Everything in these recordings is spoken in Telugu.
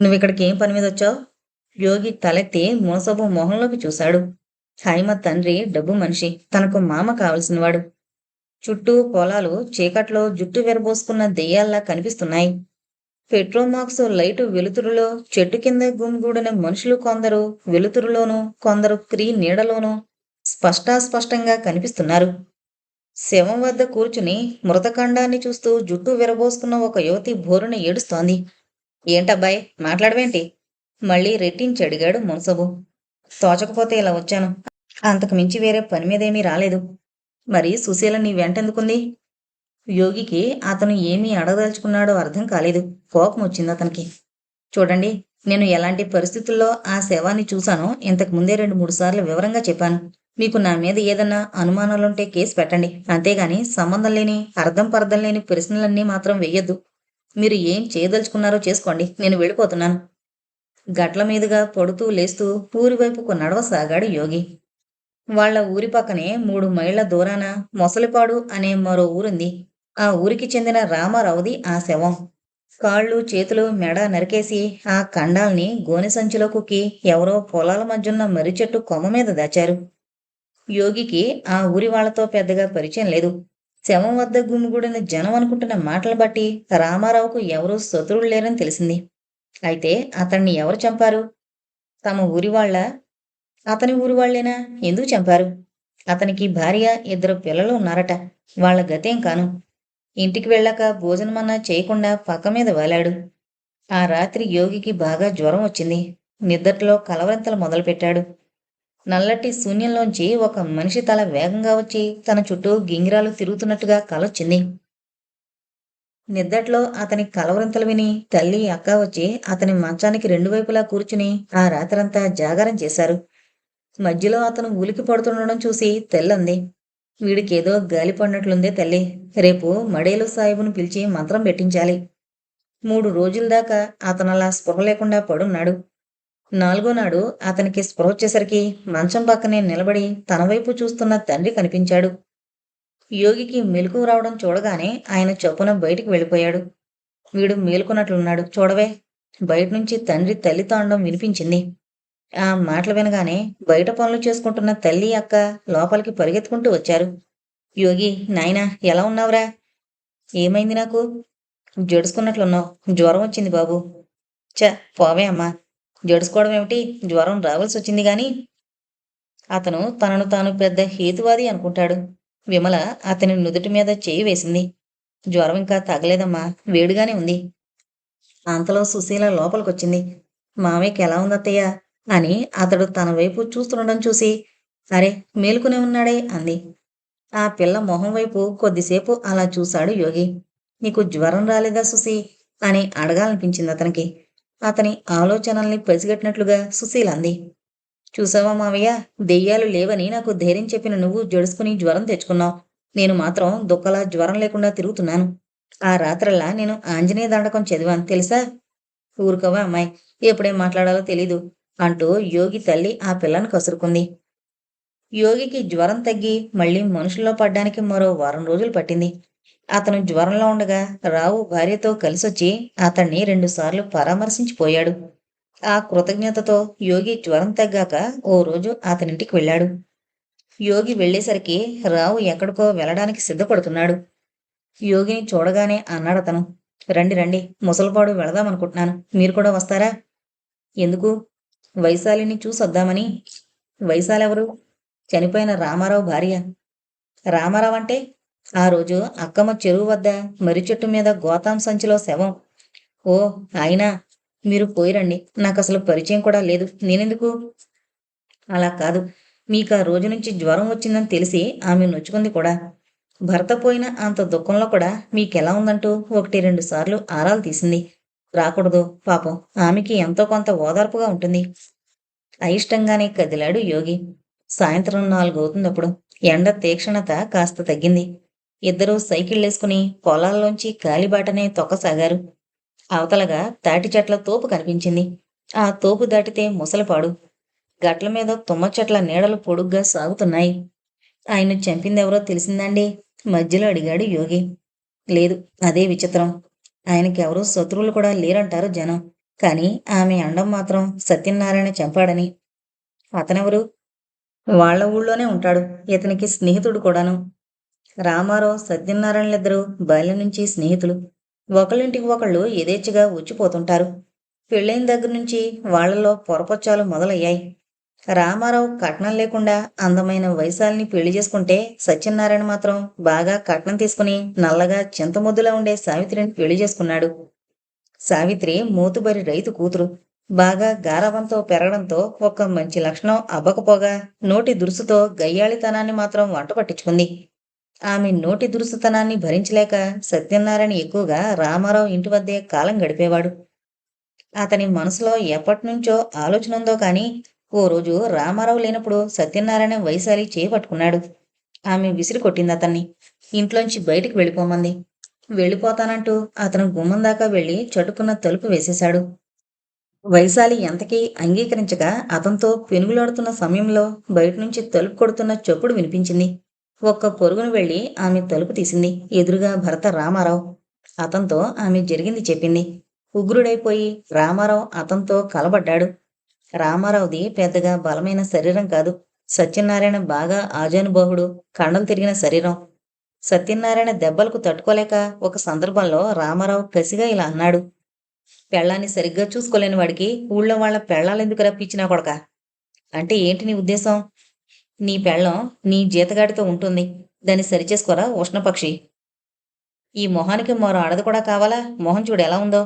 నువ్వు ఇక్కడికి ఏం పని మీద వచ్చావు యోగి తలెత్తి మునసబు మొహంలోకి చూశాడు. హైమ తండ్రి డబ్బు మనిషి. తనకు మామ కావలసినవాడు. చుట్టూ పొలాలు చీకట్లో జుట్టు విరబోసుకున్న దెయ్యాల్లా కనిపిస్తున్నాయి. పెట్రోమాక్స్ లైటు వెలుతురులో చెట్టు కింద గుమిగూడిన మనుషులు కొందరు వెలుతురులోనూ కొందరు క్రీ నీడలోనూ స్పష్టాస్పష్టంగా కనిపిస్తున్నారు. శవం వద్ద కూర్చుని మృతఖండాన్ని చూస్తూ జుట్టు విరబోసుకున్న ఒక యువతి బోరున ఏడుస్తోంది. ఏంటబ్బాయ్? మాట్లాడవేంటి? మళ్ళీ రెట్టించి అడిగాడు మునసబు. తోచకపోతే ఇలా వచ్చాను. అంతకు మించి వేరే పని మీదేమీ రాలేదు. మరి సుశీల నీ వెంటెందుకుంది యోగికి అతను ఏమీ అడగదలుచుకున్నాడో అర్థం కాలేదు. కోపం వచ్చింది అతనికి. చూడండి నేను ఎలాంటి పరిస్థితుల్లో ఆ శవాన్ని చూశానో ఇంతకు ముందే రెండు మూడు సార్లు వివరంగా చెప్పాను. మీకు నా మీద ఏదన్నా అనుమానాలుంటే కేసు పెట్టండి. అంతేగాని సంబంధం లేని అర్థం పర్థం లేని ప్రశ్నలన్నీ మాత్రం వెయ్యొద్దు మీరు ఏం చేయదలుచుకున్నారో చేసుకోండి నేను వెళ్ళిపోతున్నాను. గట్ల మీదుగా పడుతూ లేస్తూ ఊరి వైపుకు నడవసాగాడు యోగి. వాళ్ళ ఊరి పక్కనే మూడు మైళ్ళ దూరాన మొసలిపాడు అనే మరో ఊరుంది. ఆ ఊరికి చెందిన రామారావుది ఆ శవం. కాళ్ళు చేతులు మెడ నరికేసి ఆ కండాల్ని గోనె సంచిలో కుక్కి ఎవరో పొలాల మధ్యున్న మర్రి చెట్టు కొమ్మ మీద దాచారు. యోగికి ఆ ఊరి వాళ్ళతో పెద్దగా పరిచయం లేదు. శవం వద్ద గుమిగూడిన జనం అనుకుంటున్న మాటలు బట్టి రామారావుకు ఎవరూ శత్రువులు లేరని తెలిసింది. అయితే అతన్ని ఎవరు చంపారు? తమ ఊరి వాళ్ళ? అతని ఊరి వాళ్ళేనా ఎందుకు చంపారు? అతనికి భార్య ఇద్దరు పిల్లలు ఉన్నారట. వాళ్ళ గతేం కాను. ఇంటికి వెళ్ళాక భోజనమన్నా చేయకుండా పక్క మీద వాలాడు. ఆ రాత్రి యోగికి బాగా జ్వరం వచ్చింది. నిద్రలో కలవరింతలు మొదలుపెట్టాడు. నల్లటి శూన్యంలోంచి ఒక మనిషి తల వేగంగా వచ్చి తన చుట్టూ గింగిరాలు తిరుగుతున్నట్టుగా కలొచ్చింది నిద్దట్లో అతని కలవరింతలు విని తల్లి అక్క వచ్చి అతని మంచానికి రెండు వైపులా కూర్చుని ఆ రాత్రంతా జాగారం చేశారు. మధ్యలో అతను ఉలికి పడుతుండడం చూసి తెల్లంది. వీడికేదో గాలి పడినట్లుందే తల్లి. రేపు మడేలు సాహిబును పిలిచి మంత్రం పెట్టించాలి. మూడు రోజుల దాకా అతను అలా స్పృహ లేకుండా పడున్నాడు. నాలుగో నాడు అతనికి స్పృహ వచ్చేసరికి మంచం పక్కనే నిలబడి తన వైపు చూస్తున్న తండ్రి కనిపించాడు. యోగికి మెలకు రావడం చూడగానే ఆయన చొప్పున బయటికి వెళ్ళిపోయాడు. వీడు మేలుకున్నట్లున్నాడు. చూడవే బయట నుంచి తండ్రి తల్లి తాండం వినిపించింది. ఆ మాటలు వినగానే బయట పనులు చేసుకుంటున్న తల్లి అక్క లోపలికి పరిగెత్తుకుంటూ వచ్చారు. యోగి నాయనా ఎలా ఉన్నావురా? ఏమైంది నాకు? జడుసుకున్నట్లున్నావు. జ్వరం వచ్చింది బాబు. చ పోవే అమ్మా. జడుసుకోవడం ఏమిటి? జ్వరం రావాల్సి వచ్చింది గాని. అతను తనను తాను పెద్ద హేతువాది అనుకుంటాడు. విమల అతని నుదుటి మీద చేయి వేసింది. జ్వరం ఇంకా తగలేదమ్మా. వేడిగానే ఉంది. అంతలో సుశీల లోపలికొచ్చింది. మామయ్యకి ఎలా ఉందత్తయ్య? అని అతడు తన వైపు చూస్తుండడం చూసి అరే మేలుకునే ఉన్నాడే అంది. ఆ పిల్ల మొహం వైపు కొద్దిసేపు అలా చూశాడు యోగి. నీకు జ్వరం రాలేదా సుశీ? అని అడగాలనిపించింది అతనికి. అతని ఆలోచనల్ని పసిగట్టినట్లుగా సుశీల అంది. చూసావా మావయ్య దెయ్యాలు లేవని నాకు ధైర్యం చెప్పిన నువ్వు జడుసుకుని జ్వరం తెచ్చుకున్నావు. నేను మాత్రం దుక్కలా జ్వరం లేకుండా తిరుగుతున్నాను. ఆ రాత్రల్లా నేను ఆంజనేయ దండకం చదివాను తెలుసా? ఊరుకోవా అమ్మాయి ఎప్పుడేం మాట్లాడాలో తెలీదు అంటూ యోగి తల్లి ఆ పిల్లను కసురుకుంది. యోగికి జ్వరం తగ్గి మళ్ళీ మనుషుల్లో పడ్డానికి మరో వారం రోజులు పట్టింది. అతను జ్వరంలో ఉండగా రావు భార్యతో కలిసొచ్చి అతన్ని రెండుసార్లు పరామర్శించిపోయాడు. ఆ కృతజ్ఞతతో యోగి జ్వరం తగ్గాక ఓ రోజు అతనింటికి వెళ్ళాడు. యోగి వెళ్ళేసరికి రావు ఎక్కడికో వెళ్ళడానికి సిద్ధపడుతున్నాడు. యోగిని చూడగానే అన్నాడతను రండి రండి ముసలిపాడు వెళదామనుకుంటున్నాను. మీరు కూడా వస్తారా? ఎందుకు? వైశాలిని చూసొద్దామని. వైశాలెవరు? చనిపోయిన రామారావు భార్య. రామారావు అంటే ఆ రోజు అక్కమ్మ చెరువు వద్ద మర్రి చెట్టు మీద గోతాం సంచిలో శవం. ఓ అయినా మీరు పోయిరండి. నాకు అసలు పరిచయం కూడా లేదు. నేనెందుకు? అలా కాదు. మీకు ఆ రోజు నుంచి జ్వరం వచ్చిందని తెలిసి ఆమె నొచ్చుకుంది కూడా. భర్త పోయిన అంత దుఃఖంలో కూడా మీకెలా ఉందంటూ ఒకటి రెండు సార్లు ఆరాలు తీసింది. రాకూడదు పాపం. ఆమెకి ఎంతో కొంత ఓదార్పుగా ఉంటుంది. అయిష్టంగానే కదిలాడు యోగి. సాయంత్రం నాలుగు అవుతుందప్పుడు ఎండ తీక్షణత కాస్త తగ్గింది. ఇద్దరూ సైకిళ్ళేసుకుని పొలాల్లోంచి కాలిబాటనే తొక్కసాగారు. అవతలగా తాటి చెట్ల తోపు కనిపించింది. ఆ తోపు దాటితే ముసలపాడు. గట్ల మీద తుమ్మ చెట్ల నీడలు పొడుగ్గా సాగుతున్నాయి. ఆయన చంపిందెవరో తెలిసిందండి? మధ్యలో అడిగాడు యోగి. లేదు అదే విచిత్రం. ఆయనకెవరూ శత్రువులు కూడా లేరంటారు జనం. కానీ ఆమె అండం మాత్రం సత్యనారాయణ చంపాడని. అతనెవరు? వాళ్ళ ఊళ్ళోనే ఉంటాడు. ఇతనికి స్నేహితుడు కూడాను. రామారావు సత్యనారాయణలిద్దరూ బాల్యం నుంచి స్నేహితులు. ఒకళ్ళింటికి ఒకళ్ళు యథేచ్ఛగా ఉచ్చిపోతుంటారు పెళ్ళైన దగ్గర నుంచి వాళ్ళలో పొరపచ్చాలు మొదలయ్యాయి. రామారావు కట్నం లేకుండా అందమైన వైశాలిని పెళ్ళి చేసుకుంటే సత్యనారాయణ మాత్రం బాగా కట్నం తీసుకుని నల్లగా చింతముద్దులా ఉండే సావిత్రిని పెళ్ళి చేసుకున్నాడు. సావిత్రి మూతుబరి రైతు కూతురు. బాగా గారాబంతో పెరగడంతో ఒక మంచి లక్షణం అబ్బకపోగా నోటి దురుసుతో గయ్యాళితనాన్ని మాత్రం వంట పట్టించుకుంది. ఆమె నోటి దురుసుతనాన్ని భరించలేక సత్యనారాయణ ఎక్కువగా రామారావు ఇంటి వద్దే కాలం గడిపేవాడు. అతని మనసులో ఎప్పటినుంచో ఆలోచన ఉందో కానీ ఓ రోజు రామారావు లేనప్పుడు సత్యనారాయణ వైశాలి చేపట్టుకున్నాడు ఆమె విసిరి కొట్టింది అతన్ని. ఇంట్లోంచి బయటికి వెళ్ళిపోమంది. వెళ్ళిపోతానంటూ అతను గుమ్మం దాకా వెళ్ళి చటుకున్న తలుపు వేసేశాడు. వైశాలి ఎంతకీ అంగీకరించక అతనితో పెనుగులాడుతున్న సమయంలో బయట నుంచి తలుపు కొడుతున్న చప్పుడు వినిపించింది. ఒక్క పొరుగును వెళ్ళి ఆమె తలుపు తీసింది. ఎదురుగా భర్త రామారావు. అతనితో ఆమె జరిగింది చెప్పింది. ఉగ్రుడైపోయి రామారావు అతనితో కలబడ్డాడు. రామారావుది పెద్దగా బలమైన శరీరం కాదు. సత్యనారాయణ బాగా ఆజానుబాహుడు. కండలు తిరిగిన శరీరం. సత్యనారాయణ దెబ్బలకు తట్టుకోలేక ఒక సందర్భంలో రామారావు కసిగా ఇలా అన్నాడు. పెళ్ళాన్ని సరిగ్గా చూసుకోలేని వాడికి ఊళ్ళో వాళ్ళ పెళ్ళాలెందుకు రప్పించినా కొడక? అంటే ఏంటి నీ ఉద్దేశం? నీ పెళ్ళం నీ జీతగాడితో ఉంటుంది. దాన్ని సరిచేసుకోరా ఉష్ణపక్షి? ఈ మొహానికి మరో ఆడది కూడా కావాలా? మొహం చూడు ఎలా ఉందో.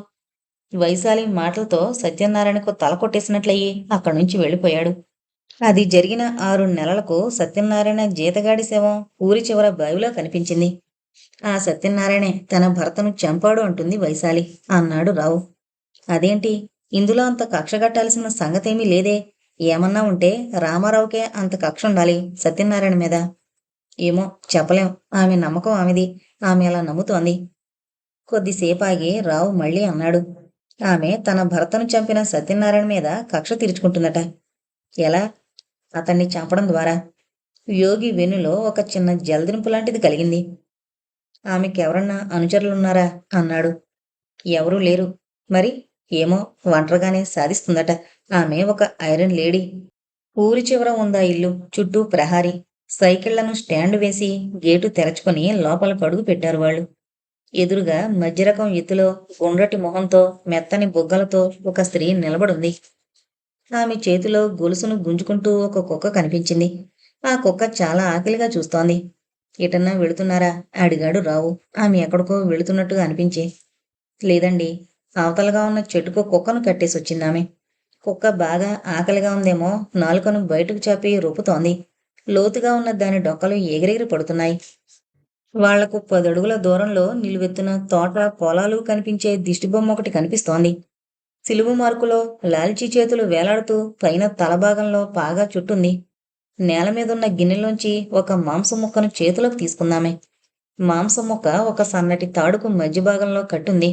వైశాలి మాటలతో సత్యనారాయణకు తల కొట్టేసినట్లయి అక్కడి నుంచి వెళ్ళిపోయాడు. అది జరిగిన ఆరు నెలలకు సత్యనారాయణ జీతగాడి శవం ఊరి చివర బావిలో కనిపించింది. ఆ సత్యనారాయణే తన భర్తను చంపాడు అంటుంది వైశాలి. అన్నాడు రావు. అదేంటి? ఇందులో అంత కక్షగట్టాల్సిన సంగతేమీ లేదే. ఏమన్నా ఉంటే రామారావుకే అంత కక్ష ఉండాలి సత్యనారాయణ మీద. ఏమో చెప్పలేం. ఆమె నమ్మకం ఆమెది. ఆమె అలా నమ్ముతోంది. కొద్దిసేపు ఆగి రావు మళ్ళీ అన్నాడు. ఆమె తన భర్తను చంపిన సత్యనారాయణ మీద కక్ష తీర్చుకుంటుందట. ఎలా? అతన్ని చంపడం ద్వారా. యోగి వెన్నులో ఒక చిన్న జలదింపు లాంటిది కలిగింది. ఆమెకెవరన్నా అనుచరులున్నారా? అన్నాడు. ఎవరూ లేరు. మరి ఏమో ఒంటరిగానే సాధిస్తుందట. ఆమె ఒక ఐరన్ లేడీ. ఊరి చివర ఉందా ఇల్లు? చుట్టూ ప్రహారీ. సైకిళ్ళను స్టాండ్ వేసి గేటు తెరచుకొని లోపల పడుగు పెట్టారు వాళ్ళు. ఎదురుగా మధ్యరకం ఎత్తులో గుండ్రటి మొహంతో మెత్తని బుగ్గలతో ఒక స్త్రీ నిలబడుంది. ఆమె చేతిలో గొలుసును గుంజుకుంటూ ఒక కుక్క కనిపించింది. ఆ కుక్క చాలా ఆకలిగా చూస్తోంది. ఎటన్నా వెళుతున్నారా? అడిగాడు రావు. ఆమె ఎక్కడికో వెళుతున్నట్టుగా అనిపించి. లేదండి అవతలగా ఉన్న చెట్టుకు కుక్కను కట్టేసి వచ్చిందామె. కుక్క బాగా ఆకలిగా ఉందేమో నాలుకను బయటకు చాపి రూపుతోంది. లోతుగా ఉన్న దాని డొక్కలు ఎగిరెగిరి పడుతున్నాయి. వాళ్ళకు పదడుగుల దూరంలో నిలువెత్తున తోట పొలాలు కనిపించే దిష్టిబొమ్మ ఒకటి కనిపిస్తోంది. సిలువు మార్కులో లాల్చీ చేతులు వేలాడుతూ పైన తలభాగంలో బాగా చుట్టుంది. నేల మీదున్న గిన్నెలోంచి ఒక మాంసం ముక్కను చేతిలోకి తీసుకుందామే. మాంసం ముక్క ఒక సన్నటి తాడుకు మధ్య భాగంలో కట్టుంది.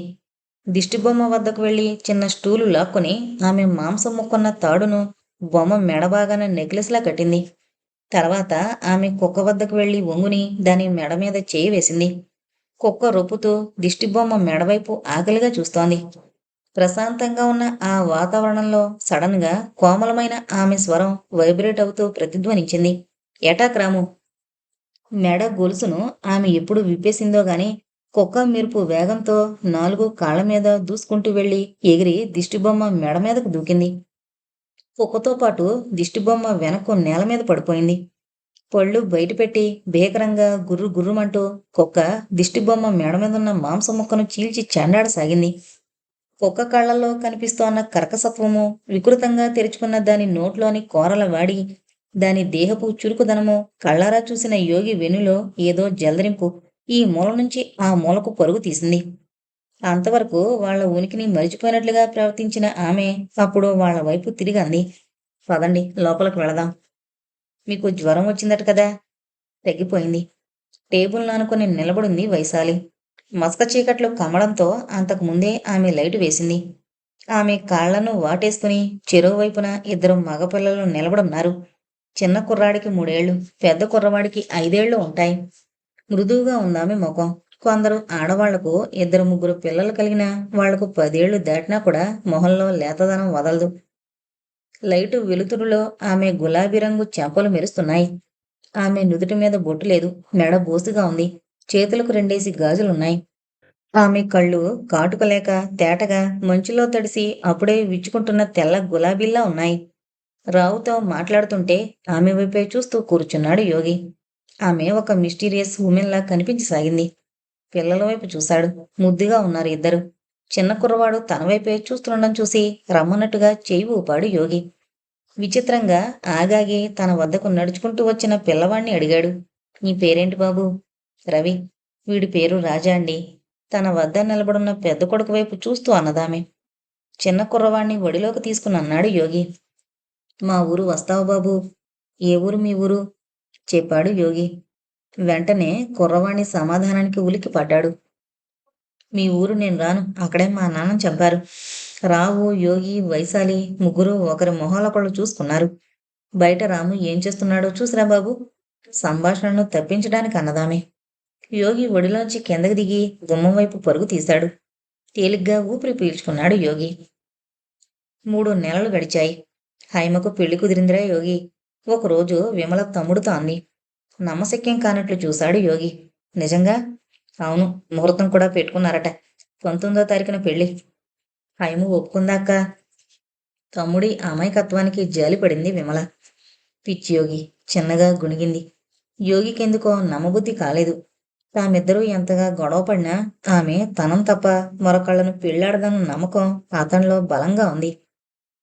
దిష్టిబొమ్మ వద్దకు వెళ్ళి చిన్న స్టూలు లాక్కొని ఆమె మాంసం ముక్కున్న తాడును బొమ్మ మెడబాగాన నెక్లెస్లా కట్టింది. తర్వాత ఆమె కుక్క వద్దకు వెళ్ళి ఒంగుని దాని మెడ మీద చేయి వేసింది. కుక్క రొప్పుతూ దిష్టిబొమ్మ మెడవైపు ఆకలిగా చూస్తోంది. ప్రశాంతంగా ఉన్న ఆ వాతావరణంలో సడన్గా కోమలమైన ఆమె స్వరం వైబ్రేట్ అవుతూ ప్రతిధ్వనించింది. ఎటాక్ రాము మెడ గొలుసును ఆమె ఎప్పుడు విప్పేసిందో గాని కుక్క మెరుపు వేగంతో నాలుగు కాళ్ళ మీద దూసుకుంటూ వెళ్ళి ఎగిరి దిష్టిబొమ్మ మెడ మీదకు దూకింది. కుక్కతో పాటు దిష్టిబొమ్మ వెనక్కు నేల మీద పడిపోయింది. పళ్ళు బయటపెట్టి భీకరంగా గుర్రు గుర్రుమంటూ కుక్క దిష్టిబొమ్మ మెడ మీదున్న మాంసం ముక్కను చీల్చి చెండాడసాగింది. కుక్క కళ్ళల్లో కనిపిస్తోన్న కర్కసత్వము వికృతంగా తెరుచుకున్న దాని నోట్లోని కోరల వాడి దాని దేహపు చురుకుదనము కళ్ళారా చూసిన యోగి వెనులో ఏదో జలదరింపు. ఈ మూల నుంచి ఆ మూలకు పరుగు తీసింది. అంతవరకు వాళ్ళ ఉనికిని మరిచిపోయినట్లుగా ప్రవర్తించిన ఆమె అప్పుడు వాళ్ళ వైపు తిరిగి అంది. పదండి లోపలికి వెళదాం. మీకు జ్వరం వచ్చిందట కదా? తగ్గిపోయింది టేబుల్ నానుకొని నిలబడింది వైశాలి. మసక చీకట్లు కమ్మడంతో అంతకు ముందే ఆమె లైటు వేసింది. ఆమె కాళ్ళను వాటేసుకుని చెరువు వైపున ఇద్దరు మగపిల్లలు నిలబడున్నారు. చిన్న కుర్రాడికి మూడేళ్ళు పెద్ద కుర్రవాడికి ఐదేళ్ళు ఉంటాయి. మృదువుగా ఉందామె ముఖం. కొందరు ఆడవాళ్ళకు ఇద్దరు ముగ్గురు పిల్లలు కలిగిన వాళ్ళకు పదేళ్ళు దాటినా కూడా మొహంలో లేతదనం వదలదు. లైటు వెలుతురులో ఆమె గులాబీ రంగు చెంపలు మెరుస్తున్నాయి. ఆమె నుదుటి మీద బొట్టు లేదు. మెడ బోసుగా ఉంది. చేతులకు రెండేసి గాజులున్నాయి. ఆమె కళ్ళు కాటుకలేక తేటగా మంచులో తడిసి అప్పుడే విచ్చుకుంటున్న తెల్ల గులాబీల్లా ఉన్నాయి. రావుతో మాట్లాడుతుంటే ఆమె వైపే చూస్తూ కూర్చున్నాడు యోగి. ఆమె ఒక మిస్టీరియస్ ఉమెన్లా కనిపించసాగింది. పిల్లల వైపు చూశాడు. ముద్దుగా ఉన్నారు ఇద్దరు. చిన్న కుర్రవాడు తన వైపే చూస్తుండడం చూసి రమ్మన్నట్టుగా చేయి ఊపాడు యోగి. విచిత్రంగా ఆగాగి తన వద్దకు నడుచుకుంటూ వచ్చిన పిల్లవాణ్ణి అడిగాడు. నీ పేరేంటి బాబు? రవి. వీడి పేరు రాజా అండి. తన వద్ద నిలబడున్న పెద్ద కొడుకు వైపు చూస్తూ అన్నదామె. చిన్న కుర్రవాణ్ణి ఒడిలోకి తీసుకుని అన్నాడు యోగి. మా ఊరు వస్తావు బాబు. ఏ ఊరు మీ ఊరు? చెప్పాడు యోగి. వెంటనే కుర్రవాణి సమాధానానికి ఉలికి పడ్డాడు. మీ ఊరు నేను రాను. అక్కడే మా నాన్న చంపారు. రావు యోగి వైశాలి ముగ్గురు ఒకరి మొహాలొకళ్ళు చూసుకున్నారు. బయట రాము ఏం చేస్తున్నాడో చూసిరా బాబు? సంభాషణను తప్పించడానికి అన్నదామే. యోగి ఒడిలోంచి కిందకి దిగి గుమ్మం వైపు పరుగు తీశాడు. తేలిగ్గా ఊపిరి పీల్చుకున్నాడు యోగి. మూడు నెలలు గడిచాయి. హైమకు పెళ్ళి కుదిరిందిరా యోగి. ఒకరోజు విమల తమ్ముడుతో అంది నమ్మశక్యం కానట్లు చూశాడు యోగి. నిజంగా? అవును ముహూర్తం కూడా పెట్టుకున్నారట. పంతొమ్మిదో తారీఖున పెళ్ళి. హైము ఒప్పుకుందాక తమ్ముడి అమాయకత్వానికి జాలిపడింది విమల. పిచ్చి యోగి చిన్నగా గుణిగింది. యోగికెందుకో నమ్మబుద్ధి కాలేదు. తామిద్దరూ ఎంతగా గొడవపడినా ఆమె తనం తప్ప మరొకళ్ళను పెళ్ళాడదన్న నమ్మకం అతనిలో బలంగా ఉంది.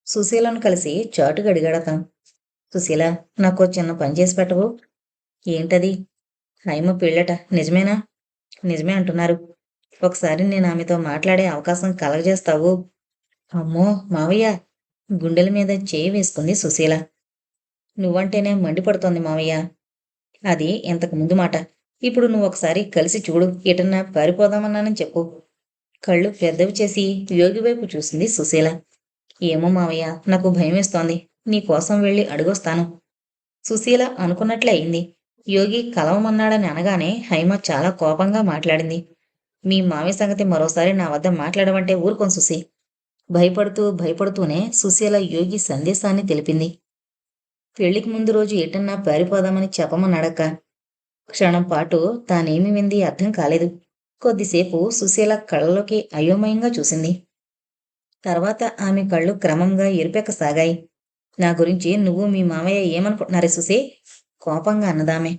సుశీలను కలిసి చాటుగడిగాడతను సుశీల నాకు చిన్న పని చేసి పెట్టవు ఏంటది? హైమ పెళ్ళట. నిజమేనా? నిజమే అంటున్నారు. ఒకసారి నేను ఆమెతో మాట్లాడే అవకాశం కలగజేస్తావు. అమ్మో మావయ్య గుండెల మీద చేయి వేసుకుంది సుశీల. నువ్వంటేనే మండిపడుతోంది మావయ్య. అది ఇంతకు ముందు మాట. ఇప్పుడు నువ్వు ఒకసారి కలిసి చూడు. ఎటన్నా పారిపోదామన్నానని చెప్పు. కళ్ళు పెద్దవి చేసి యోగి వైపు చూసింది సుశీల. ఏమో మావయ్య నాకు భయం వేస్తోంది. నీకోసం వెళ్ళి అడుగొస్తాను. సుశీల అనుకున్నట్లే అయింది. యోగి కలవమన్నాడని అనగానే హైమ చాలా కోపంగా మాట్లాడింది. మీ మావి సంగతి మరోసారి నా వద్ద మాట్లాడమంటే ఊరుకోను సుశీ. భయపడుతూ భయపడుతూనే సుశీల యోగి సందేశాన్ని తెలిపింది. పెళ్ళికి ముందు రోజు ఎటన్నా పారిపోదామని చెప్పమన్నాడక్క. క్షణం పాటు తానేమి వింది అర్థం కాలేదు. కొద్దిసేపు సుశీల కళ్ళలోకి అయోమయంగా చూసింది. తర్వాత ఆమె కళ్ళు క్రమంగా ఎరుపెక్కసాగాయి. నా గురించి నువ్వు మీ మామయ్య ఏమనుకుంటున్నారే సుశీ? కోపంగా అన్నదామే.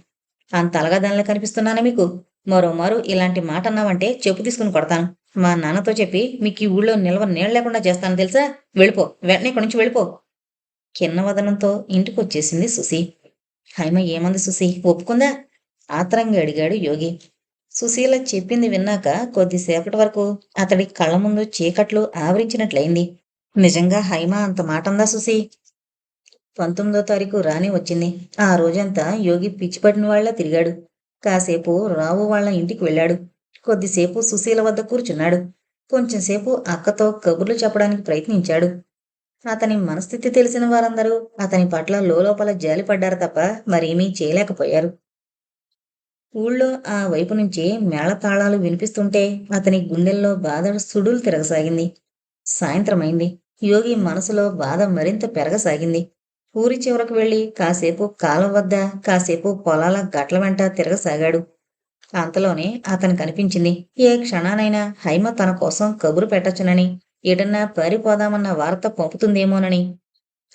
అంత అలగదానిలో కనిపిస్తున్నానా మీకు? మరోమారు ఇలాంటి మాట అన్నావంటే చెప్పు తీసుకుని కొడతాను. మా నాన్నతో చెప్పి మీకు ఈ ఊళ్ళో నిల్వ నీళ్ళ లేకుండా చేస్తాను తెలుసా? వెళ్ళిపో. వెంటనే ఇక్కడి నుంచి వెళ్ళిపో. కిన్నవదనంతో ఇంటికి వచ్చేసింది సుసి హైమ ఏమంది సుసి ఒప్పుకుందా? ఆత్రంగా అడిగాడు యోగి. సుశీల చెప్పింది విన్నాక కొద్దిసేపటి వరకు అతడి కళ్ళ ముందు చీకట్లు ఆవరించినట్లయింది. నిజంగా హైమ అంత మాటందా సుసి పంతొమ్మిదో తారీఖు రాని వచ్చింది. ఆ రోజంతా యోగి పిచ్చిపట్టిన వాళ్ళ తిరిగాడు. కాసేపు రావు వాళ్ళ ఇంటికి వెళ్ళాడు. కొద్దిసేపు సుశీల వద్ద కూర్చున్నాడు. కొంచెంసేపు అక్కతో కబుర్లు చెప్పడానికి ప్రయత్నించాడు. అతని మనస్థితి తెలిసిన వారందరూ అతని పట్ల లోపల జాలిపడ్డారు తప్ప మరేమీ చేయలేకపోయారు. ఊళ్ళో ఆ వైపు నుంచి మేళతాళాలు వినిపిస్తుంటే అతని గుండెల్లో బాధ సుడులు తిరగసాగింది. సాయంత్రమైంది. యోగి మనసులో బాధ మరింత పెరగసాగింది. ఊరి చివరకు వెళ్ళి కాసేపు కాలం వద్ద కాసేపు పొలాల గట్ల వెంట తిరగసాగాడు. అంతలోనే అతను కనిపించింది ఏ క్షణానైనా హైమ తన కోసం కబురు పెట్టచ్చునని ఎటన్నా పారిపోదామన్న వార్త పంపుతుందేమోనని.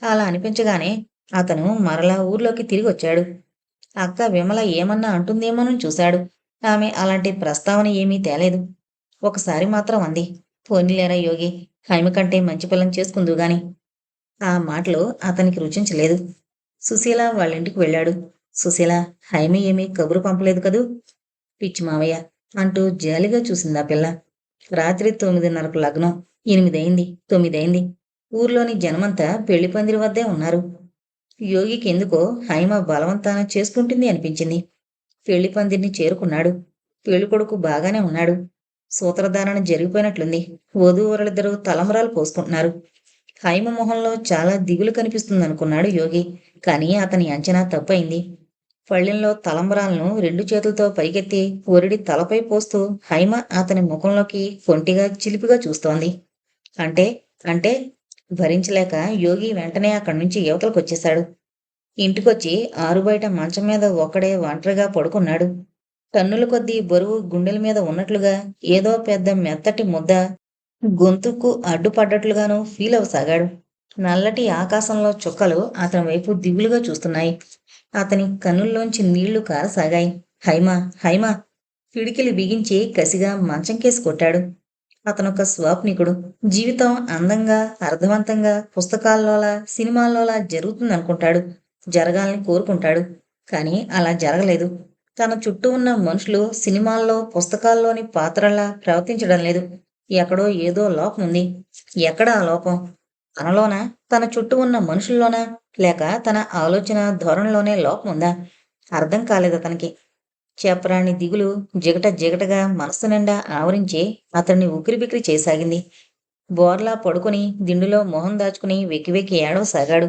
అలా అనిపించగానే అతను మరలా ఊర్లోకి తిరిగి వచ్చాడు అక్క విమల ఏమన్నా అంటుందేమోనని చూశాడు. ఆమె అలాంటి ప్రస్తావన ఏమీ తేలేదు. ఒకసారి మాత్రం అంది పోనీలేరా యోగి హైమ కంటే మంచి పిల్లని చేసుకుందుగాని ఆ మాటలు అతనికి రుచించలేదు. సుశీల వాళ్ళ ఇంటికి వెళ్ళాడు. సుశీల హైమ ఏమీ కబురు పంపలేదు కదూ? పిచ్చి మావయ్య అంటూ జాలిగా చూసింది ఆ పిల్ల. రాత్రి తొమ్మిదిన్నరకు లగ్నం. ఎనిమిదైంది తొమ్మిదైంది ఊర్లోని జనమంతా పెళ్ళి పందిరి వద్దే ఉన్నారు. యోగికి ఎందుకో హైమ బలవంతాన చేసుకుంటుంది అనిపించింది. పెళ్ళి పందిరిని చేరుకున్నాడు. పెళ్ళి కొడుకు బాగానే ఉన్నాడు. సూత్రధారణ జరిగిపోయినట్లుంది. వధూవరులిద్దరూ తలంబరాలు పోసుకుంటున్నారు. హైమ మొహంలో చాలా దిగులు కనిపిస్తుంది అనుకున్నాడు యోగి. కానీ అతని అంచనా తప్పైంది. పళ్ళెంలో తలంబరాలను రెండు చేతులతో పైకెత్తి ఒరిడి తలపై పోస్తూ హైమ అతని ముఖంలోకి కొంటిగా చిలిపిగా చూస్తోంది. అంటే అంటే భరించలేక యోగి వెంటనే అక్కడి నుంచి యువతలకు వచ్చేశాడు ఇంటికొచ్చి ఆరుబయట మంచం మీద ఒక్కడే ఒంటరిగా పడుకున్నాడు. టన్నుల కొద్దీ బరువు గుండెల మీద ఉన్నట్లుగా ఏదో పెద్ద మెత్తటి ముద్ద గొంతుకు అడ్డుపడ్డట్లుగాను ఫీల్ అవసాగాడు. నల్లటి ఆకాశంలో చుక్కలు అతని వైపు దిగులుగా చూస్తున్నాయి. అతని కన్నుల్లోంచి నీళ్ళు కారసాగాయి. హైమా హైమా! పిడికిలి బిగించి కసిగా మంచం కేసి కొట్టాడు. అతనొక స్వాప్నికుడు. జీవితం అందంగా అర్థవంతంగా పుస్తకాల్లోలా సినిమాల్లోలా జరుగుతుందనుకుంటాడు. జరగాలని కోరుకుంటాడు. కానీ అలా జరగలేదు. తన చుట్టూ ఉన్న మనుషులు సినిమాల్లో పుస్తకాల్లోని పాత్రల్లా ప్రవర్తించడం లేదు. ఎక్కడో ఏదో లోపం ఉంది. ఎక్కడ ఆ లోపం తనలోనా? తన చుట్టూ ఉన్న మనుషుల్లోనా? లేక తన ఆలోచన ధోరణిలోనే లోపం ఉందా? అర్థం కాలేదు అతనికి చెప్పరాని దిగులు జిగట జిగటగా మనస్సు నిండా ఆవరించి అతన్ని ఉక్కిరిబిక్కిరి చేసాగింది. బోర్లా పడుకుని దిండులో మొహం దాచుకుని వెక్కి వెక్కి ఏడవసాగాడు.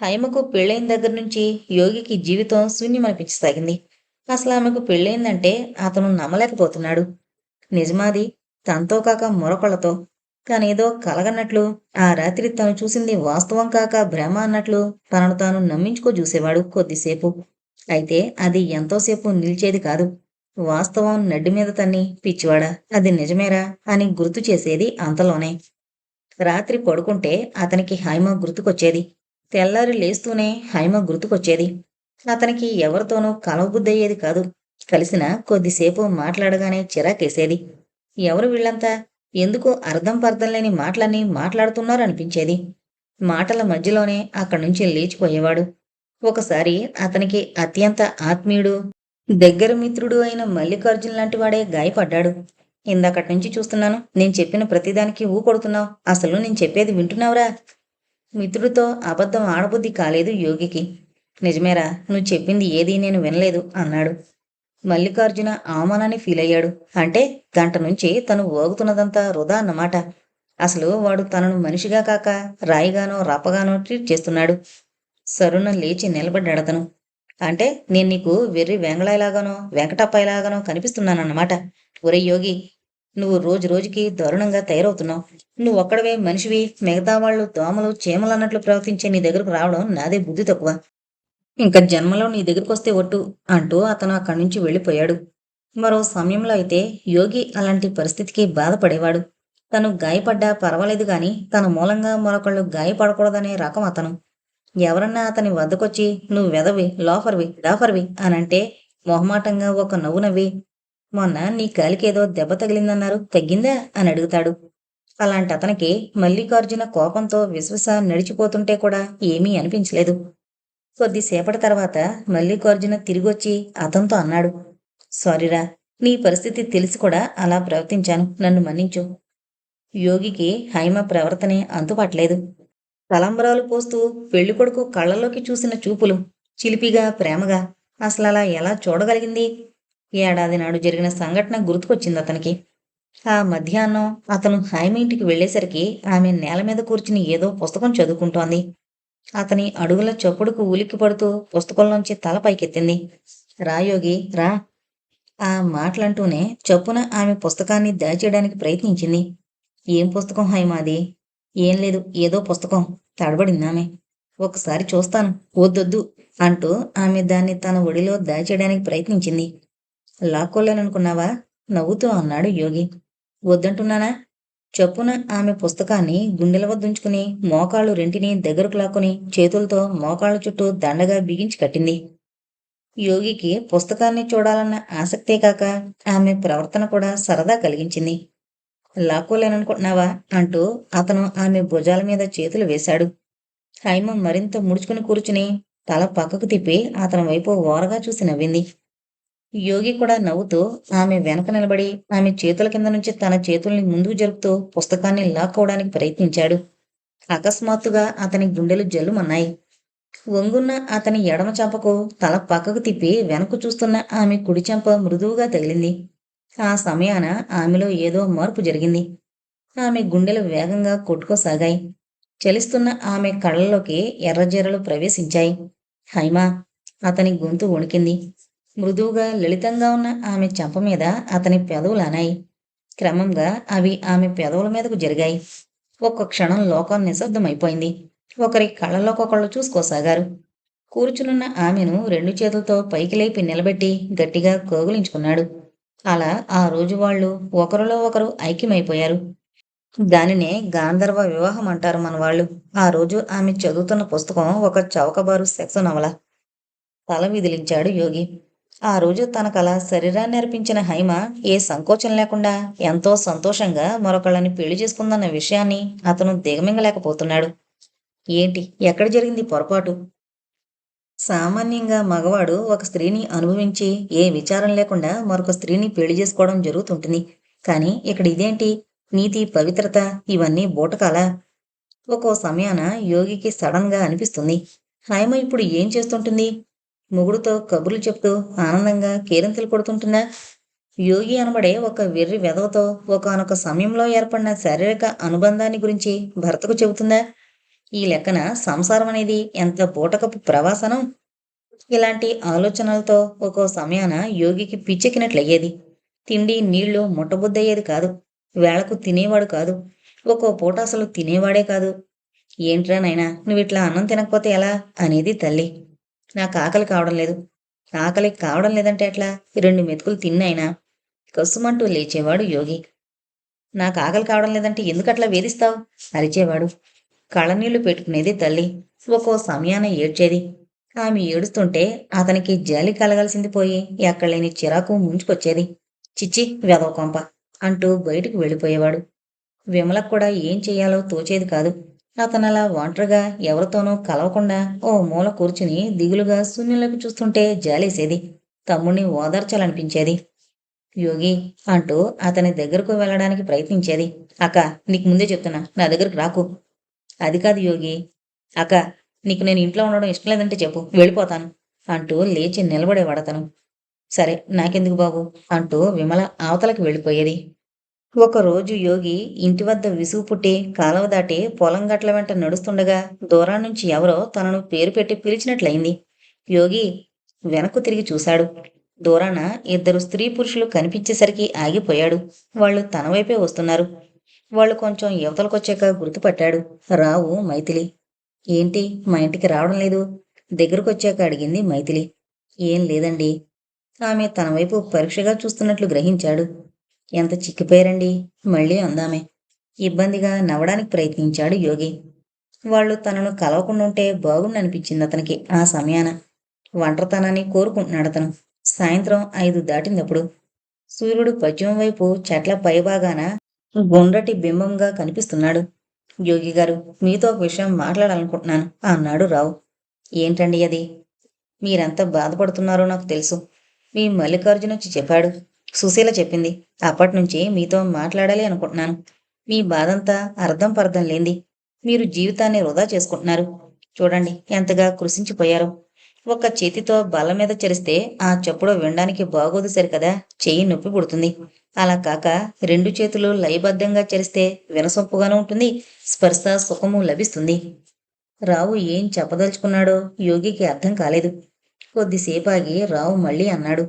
హైమకు పెళ్ళైన దగ్గర నుంచి యోగికి జీవితం శూన్యమనిపించసాగింది అసలు ఆమెకు పెళ్ళైందంటే అతను నమ్మలేకపోతున్నాడు. నిజమాది తనతో కాక మరొకళ్ళతో. తనేదో కలగన్నట్లు ఆ రాత్రి తను చూసింది వాస్తవం కాక భ్రమ అన్నట్లు తనను తాను నమ్మించుకో చూసేవాడు కొద్దిసేపు. అయితే అది ఎంతోసేపు నిలిచేది కాదు. వాస్తవం నడ్డి మీద తన్ని పిచ్చివాడా అది నిజమేరా అని గుర్తు చేసేది అంతలోనే. రాత్రి పడుకుంటే అతనికి హైమ గుర్తుకొచ్చేది. తెల్లారి లేస్తూనే హైమ గుర్తుకొచ్చేది. అతనికి ఎవరితోనూ కలవబుద్దయ్యేది కాదు. కలిసిన కొద్దిసేపు మాట్లాడగానే చిరాకేసేది. ఎవరు వీళ్ళంతా? ఎందుకో అర్థం పర్థం లేని మాటలన్నీ మాట్లాడుతున్నారు అనిపించేది మాటల మధ్యలోనే అక్కడి నుంచి లేచిపోయేవాడు. ఒకసారి అతనికి అత్యంత ఆత్మీయుడు దగ్గర మిత్రుడు అయిన మల్లికార్జున్ లాంటి వాడే గాయపడ్డాడు. ఇందాకటి నుంచి చూస్తున్నాను. నేను చెప్పిన ప్రతిదానికి ఊ కొడుతున్నావు. అసలు నేను చెప్పేది వింటున్నావురా? మిత్రుడితో అబద్ధం ఆడబుద్ధి కాలేదు యోగికి. నిజమేరా నువ్వు చెప్పింది ఏదీ నేను వినలేదు అన్నాడు. మల్లికార్జున అవమానాన్ని ఫీల్ అయ్యాడు. అంటే గంట నుంచి తను ఓగుతున్నదంతా వృధా అన్నమాట. అసలు వాడు తనను మనిషిగా కాక రాయిగానో రప్పగానో ట్రీట్ చేస్తున్నాడు. సరున లేచి నిలబడ్డాడు అతను. అంటే నేను నీకు వెర్రి వెంగళాయిలాగానో వెంకటప్పాయిలాగానో కనిపిస్తున్నానన్నమాట. ఒరే యోగి నువ్వు రోజు రోజుకి దారుణంగా తయారవుతున్నావు. నువ్వు ఒక్కడవే మనిషివి. మిగతా వాళ్ళు దోమలు చీమలు అన్నట్లు ప్రవర్తించే నీ దగ్గరకు రావడం నాదే బుద్ధి తక్కువ. ఇంకా జన్మలో నీ దగ్గరికి వస్తే ఒట్టు అంటూ అతను అక్కడి నుంచి వెళ్ళిపోయాడు. మరో సమయంలో అయితే యోగి అలాంటి పరిస్థితికి బాధపడేవాడు. తను గాయపడ్డా పర్వాలేదు గాని తన మూలంగా మరొకళ్ళు గాయపడకూడదనే రకం అతను. ఎవరన్నా అతని వద్దకొచ్చి నువ్వు వెదవి లోఫర్వి డాఫర్వి అనంటే మొహమాటంగా ఒక నవ్వు నవ్వి మొన్న నీ కాలికేదో దెబ్బ తగిలిందన్నారు తగ్గిందా? అని అడుగుతాడు. అలాంటి అతనికి మల్లికార్జున కోపంతో విశ్వస నడిచిపోతుంటే కూడా ఏమీ అనిపించలేదు. కొద్దిసేపటి తర్వాత మల్లికార్జున తిరిగొచ్చి అతనితో అన్నాడు సారీరా నీ పరిస్థితి తెలిసి కూడా అలా ప్రవర్తించాను. నన్ను మన్నించు. యోగికి హైమ ప్రవర్తనే అంతుపట్టలేదు తలంబరాలు పోస్తూ పెళ్ళికొడుకు కళ్ళలోకి చూసిన చూపులు చిలిపిగా ప్రేమగా అసలు అలా ఎలా చూడగలిగింది? ఏడాది నాడు జరిగిన సంఘటన గుర్తుకొచ్చింది అతనికి. ఆ మధ్యాహ్నం అతను హైమ ఇంటికి వెళ్ళేసరికి ఆమె నేల మీద కూర్చుని ఏదో పుస్తకం చదువుకుంటోంది. అతని అడుగుల చప్పుడుకు ఉలిక్కి పడుతూ పుస్తకంలోంచి తల పైకెత్తింది. రా యోగి రా. ఆ మాటలంటూనే చప్పున ఆమె పుస్తకాన్ని దాచేయడానికి ప్రయత్నించింది. ఏం పుస్తకం హైమాది? ఏం లేదు ఏదో పుస్తకం. తడబడిందామె ఒకసారి చూస్తాను. వద్దొద్దు అంటూ ఆమె దాన్ని తన ఒడిలో దాచేయడానికి ప్రయత్నించింది. లాక్కోలేననుకున్నావా? నవ్వుతూ అన్నాడు యోగి. వద్దంటున్నానా? చొప్పున ఆమె పుస్తకాన్ని గుండెల వద్దుంచుకుని మోకాళ్ళు రెంటిని దగ్గరకు లాక్కుని చేతులతో మోకాళ్ళ చుట్టూ దండగా బిగించి కట్టింది. యోగికి పుస్తకాన్ని చూడాలన్న ఆసక్తే కాక ఆమె ప్రవర్తన కూడా సరదా కలిగించింది. లాక్కోలేననుకుంటున్నావా? అంటూ అతను ఆమె భుజాల మీద చేతులు వేశాడు. హైమ మరింత ముడుచుకుని కూర్చుని తల పక్కకు తిప్పి అతని వైపు ఓరగా చూసి నవ్వింది. యోగి కూడా నవ్వుతూ ఆమె వెనక నిలబడి ఆమె చేతుల కింద నుంచి తన చేతుల్ని ముందుకు జరుపుతూ పుస్తకాన్ని లాక్కోవడానికి ప్రయత్నించాడు. అకస్మాత్తుగా అతని గుండెలు జల్లుమన్నాయి. వంగున్న అతని ఎడమ చెంపకు తల పక్కకు తిప్పి వెనక్కు చూస్తున్న ఆమె కుడి చెంప మృదువుగా తగిలింది. ఆ సమయాన ఆమెలో ఏదో మార్పు జరిగింది. ఆమె గుండెలు వేగంగా కొట్టుకోసాగాయి. చలిస్తున్న ఆమె కళ్ళలోకి ఎర్రజీరలు ప్రవేశించాయి. హైమా! అతని గొంతు వణికింది. మృదువుగా లలితంగా ఉన్న ఆమె చెంప మీద అతని పెదవులు అనాయి. క్రమంగా అవి ఆమె పెదవుల మీదకు జరిగాయి. ఒక్క క్షణం లోకం నిశ్శబ్దమైపోయింది. ఒకరి కళ్ళలోకొకళ్ళు చూసుకోసాగారు. కూర్చునున్న ఆమెను రెండు చేతులతో పైకి లేపి నిలబెట్టి గట్టిగా కోగులించుకున్నాడు. అలా ఆ రోజు వాళ్ళు ఒకరిలో ఒకరు ఐక్యమైపోయారు. దానినే గాంధర్వ వివాహం అంటారు మన వాళ్ళు ఆ రోజు ఆమె చదువుతున్న పుస్తకం ఒక చౌకబారు సెక్స్ నవల. తల విదిలించాడు యోగి. ఆ రోజు తన శరీరాన్ని అర్పించిన హైమ ఏ సంకోచం లేకుండా ఎంతో సంతోషంగా మరొకళ్ళని పెళ్ళి చేసుకుందన్న విషయాన్ని అతను దిగమింగలేకపోతున్నాడు. ఏంటి? ఎక్కడ జరిగింది పొరపాటు? సామాన్యంగా మగవాడు ఒక స్త్రీని అనుభవించి ఏ విచారం లేకుండా మరొక స్త్రీని పెళ్ళి చేసుకోవడం జరుగుతుంటుంది. కానీ ఇక్కడ ఇదేంటి? నీతి పవిత్రత ఇవన్నీ బూటకాలా? ఒక్కో సమయాన యోగికి సడన్గా అనిపిస్తుంది. హైమ ఇప్పుడు ఏం చేస్తుంటుంది? మొగుడుతో కబుర్లు చెప్తూ ఆనందంగా కేరింతలు కొడుతుంటున్నా యోగి అనబడే ఒక వెర్రి వెధవతో ఒకనొక సమయంలో ఏర్పడిన శారీరక అనుబంధాన్ని గురించి భర్తకు చెబుతుందా ఈ లెక్కన సంసారం అనేది ఎంత బూటకపు ప్రవాసనం? ఇలాంటి ఆలోచనలతో ఒక్కో సమయాన యోగికి పిచ్చెక్కినట్లయ్యేది. తిండి నీళ్ళు ముట్టబుద్దయ్యేది కాదు. వేళకు తినేవాడు కాదు. ఒక్కో పూట అసలు తినేవాడే కాదు. ఏంట్రా నాయనా నువ్వు ఇట్లా అన్నం తినకపోతే ఎలా? అనేది తల్లి. నాకు ఆకలి కావడం లేదు. ఆకలి కావడం లేదంటే ఎట్లా? రెండు మెతుకులు తిన్నైనా? కసుమంటూ లేచేవాడు యోగి. నాకు ఆకలి కావడం లేదంటే ఎందుకు అట్లా వేధిస్తావు? అరిచేవాడు. కళ్ళనీళ్ళు పెట్టుకునేది తల్లి. ఒక్కో సమయాన ఏడ్చేది. ఆమె ఏడుస్తుంటే అతనికి జాలి కలగాల్సింది పోయి ఎక్కడలేని చిరాకు ముంచుకొచ్చేది. చిచ్చి వెదవ కొంప అంటూ బయటికి వెళ్ళిపోయేవాడు. విమలకు కూడా ఏం చేయాలో తోచేది కాదు. అతను అలా ఒంటరిగా ఎవరితోనూ కలవకుండా ఓ మూల కూర్చుని దిగులుగా శూన్యంలోకి చూస్తుంటే జాలేసేది. తమ్ముణ్ణి ఓదార్చాలనిపించేది. యోగి అంటూ అతని దగ్గరకు వెళ్ళడానికి ప్రయత్నించేది. అక్క నీకు ముందే చెప్తున్నా నా దగ్గరకు రాకు. అది కాదు యోగి. అక్క నీకు నేను ఇంట్లో ఉండడం ఇష్టం లేదంటే చెప్పు వెళ్ళిపోతాను అంటూ లేచి నిలబడేవాడతను. సరే నాకెందుకు బాబు? అంటూ విమల అవతలకి వెళ్ళిపోయేది. ఒకరోజు యోగి ఇంటి వద్ద విసుగు పుట్టి కాలవ దాటి పొలం గట్ల వెంట నడుస్తుండగా దూరం నుంచి ఎవరో తనను పేరు పెట్టి పిలిచినట్లయింది. యోగి వెనక్కు తిరిగి చూశాడు. దూరాన ఇద్దరు స్త్రీ పురుషులు కనిపించేసరికి ఆగిపోయాడు. వాళ్ళు తన వైపే వస్తున్నారు. వాళ్ళు కొంచెం యువతలకొచ్చాక గుర్తుపట్టాడు. రావు మైథిలి. ఏంటి? మా ఇంటికి రావడం లేదు. దగ్గరకొచ్చాక అడిగింది మైథిలి. ఏం లేదండి. ఆమె తన వైపు పరీక్షగా చూస్తున్నట్లు గ్రహించాడు. ఎంత చిక్కిపోయారండి మళ్ళీ అందామే. ఇబ్బందిగా నవ్వడానికి ప్రయత్నించాడు యోగి. వాళ్ళు తనను కలవకుండా ఉంటే బాగుండనిపించింది అతనికి ఆ సమయాన. ఒంటరితనాన్ని కోరుకుంటున్నాడు అతను. సాయంత్రం ఐదు దాటినప్పుడు సూర్యుడు పశ్చిమ వైపు చెట్ల పైభాగాన గుండ్రటి బింబంగా కనిపిస్తున్నాడు. యోగి గారు మీతో ఒక విషయం మాట్లాడాలనుకుంటున్నాను అన్నాడు రావు. ఏంటండి అది? మీరెంత బాధపడుతున్నారో నాకు తెలుసు. మీ మల్లికార్జున వచ్చి చెప్పాడు. సుశీల చెప్పింది. అప్పటినుంచి మీతో మాట్లాడాలి అనుకుంటున్నాను. మీ బాధంతా అర్థం పర్థం లేంది. మీరు జీవితాన్ని వృధా చేసుకుంటున్నారు. చూడండి ఎంతగా కృషించిపోయారో ఒక చేతితో బల్ల మీద చెరిస్తే ఆ చప్పుడు వినడానికి బాగోదు సరికదా చెయ్యి నొప్పి పుడుతుంది. అలా కాక రెండు చేతులు లయబద్ధంగా చెరిస్తే వినసొంపుగానూ ఉంటుంది. స్పర్శ సుఖము లభిస్తుంది. రావు ఏం చెప్పదలుచుకున్నాడో యోగికి అర్థం కాలేదు. కొద్దిసేపు ఆగి రావు మళ్ళీ అన్నాడు.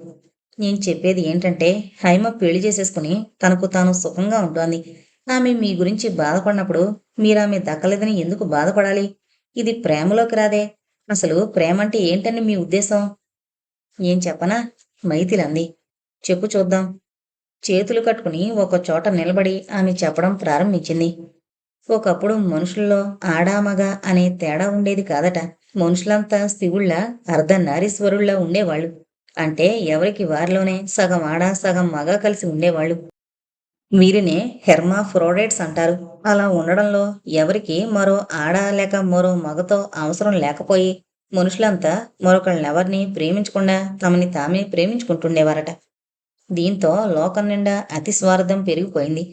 నేను చెప్పేది ఏంటంటే హైమ పెళ్ళి చేసేసుకుని తనకు తాను సుఖంగా ఉంటోంది. ఆమె మీ గురించి బాధపడినప్పుడు మీరామె దక్కలేదని ఎందుకు బాధపడాలి? ఇది ప్రేమలోకి రాదే. అసలు ప్రేమ అంటే ఏంటని మీ ఉద్దేశం? ఏం చెప్పనా? మైథిలంది. చెప్పు చూద్దాం. చేతులు కట్టుకుని ఒక చోట నిలబడి ఆమె చెప్పడం ప్రారంభించింది. ఒకప్పుడు మనుషుల్లో ఆడామగ అనే తేడా ఉండేది కాదట. మనుషులంతా శివుళ్ళ అర్ధనారీశ్వరుల్లా ఉండేవాళ్ళు. అంటే ఎవరికి వారిలోనే సగం ఆడ సగం మగ కలిసి ఉండేవాళ్ళు. వీరినే హెర్మా ఫ్రోడైట్స్ అంటారు. అలా ఉండడంలో ఎవరికి మరో ఆడ లేక మరో మగతో అవసరం లేకపోయి మనుషులంతా మరొకళ్ళెవరిని ప్రేమించకుండా తమని తామే ప్రేమించుకుంటుండేవారట. దీంతో లోకం నిండా అతి స్వార్థం పెరిగిపోయింది.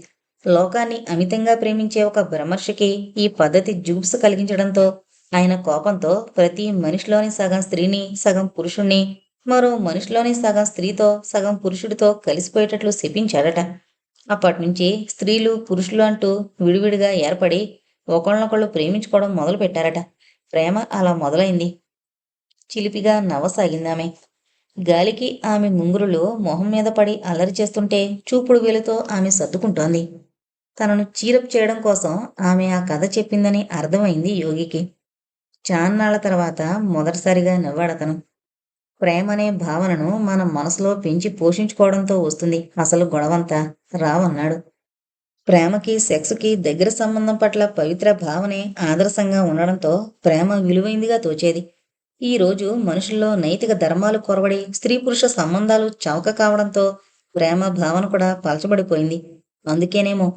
లోకాన్ని అమితంగా ప్రేమించే ఒక బ్రహ్మర్షికి ఈ పద్ధతి జూబ్స్ కలిగించడంతో ఆయన కోపంతో ప్రతి మనిషిలోని సగం స్త్రీని సగం పురుషుణ్ణి మరో మనిషిలోని సగం స్త్రీతో సగం పురుషుడితో కలిసిపోయేటట్లు శపించాడట. అప్పటి నుంచి స్త్రీలు పురుషులు అంటూ విడివిడిగా ఏర్పడి ఒకళ్ళనొకళ్ళు ప్రేమించుకోవడం మొదలు పెట్టారట ప్రేమ అలా మొదలైంది. చిలిపిగా నవ్వసాగిందామె. గాలికి ఆమె ముంగురులు మొహం మీద పడి అల్లరి చేస్తుంటే చూపుడు వేలుతో ఆమె సర్దుకుంటోంది. తనను చీరప్ చేయడం కోసం ఆమె ఆ కథ చెప్పిందని అర్థమైంది యోగికి. చాన్నాళ్ళ తర్వాత మొదటిసారిగా నవ్వాడతను. ప్రేమ అనే భావనను మన మనసులో పెంచి పోషించుకోవడంతో వస్తుంది. అసలు గొడవంతా? రావన్నాడు. ప్రేమకి సెక్స్కి దగ్గర సంబంధం పట్ల పవిత్ర భావనే ఆదర్శంగా ఉండడంతో ప్రేమ విలువైందిగా తోచేది. ఈ రోజు మనుషుల్లో నైతిక ధర్మాలు కొరవడి స్త్రీ పురుష సంబంధాలు చౌక కావడంతో ప్రేమ భావన కూడా పలచబడిపోయింది. అందుకేనేమో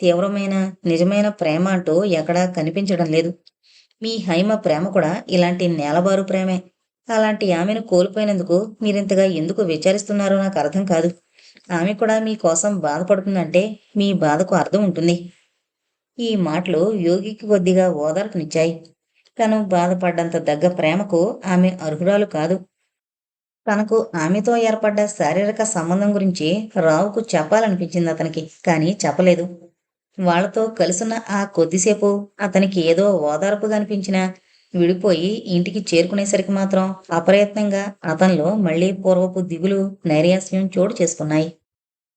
తీవ్రమైన నిజమైన ప్రేమ అంటూ ఎక్కడా కనిపించడం లేదు. మీ హైమ ప్రేమ కూడా ఇలాంటి నేలబారు ప్రేమే. అలాంటి ఆమెను కోల్పోయినందుకు మీరింతగా ఎందుకు విచారిస్తున్నారో నాకు అర్థం కాదు. ఆమె కూడా మీ కోసం బాధపడుతుందంటే మీ బాధకు అర్థం ఉంటుంది. ఈ మాటలు యోగికి కొద్దిగా ఓదార్పునిచ్చాయి. తను బాధపడ్డంత దగ్గ ప్రేమకు ఆమె అర్హురాలు కాదు. తనకు ఆమెతో ఏర్పడ్డ శారీరక సంబంధం గురించి రావుకు చెప్పాలనిపించింది అతనికి కానీ చెప్పలేదు. వాళ్ళతో కలిసిన ఆ కొద్దిసేపు అతనికి ఏదో ఓదార్పుగా అనిపించినా విడిపోయి ఇంటికి చేరుకునేసరికి మాత్రం అప్రయత్నంగా అతనిలో మళ్ళీ పూర్వపు దిగులు నైరాస్యం చోటు చేసుకున్నాయి.